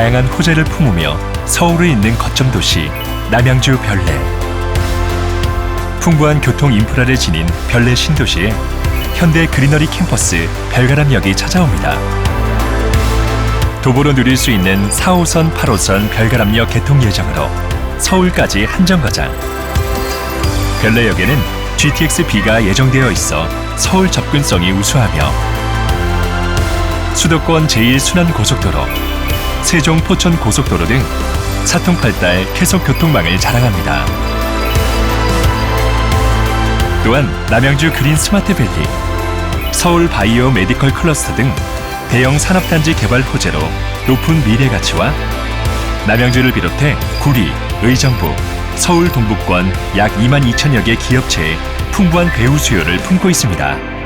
다양한 호재를 품으며 서울에 있는 거점 도시 남양주 별내. 풍부한 교통 인프라를 지닌 별내 신도시에 현대 그리너리 캠퍼스 별가람역이 찾아옵니다. 도보로 누릴 수 있는 4호선, 8호선 별가람역 개통 예정으로 서울까지 한정거장. 별내역에는 GTX-B가 예정되어 있어 서울 접근성이 우수하며 수도권 제1순환고속도로, 세종 포천 고속도로 등 사통팔달 계속 교통망을 자랑합니다. 또한 남양주 그린 스마트밸리, 서울 바이오 메디컬 클러스터 등 대형 산업단지 개발 호재로 높은 미래 가치와 남양주를 비롯해 구리, 의정부, 서울 동북권 약 2만 2천여 개 기업체의 풍부한 배우 수요를 품고 있습니다.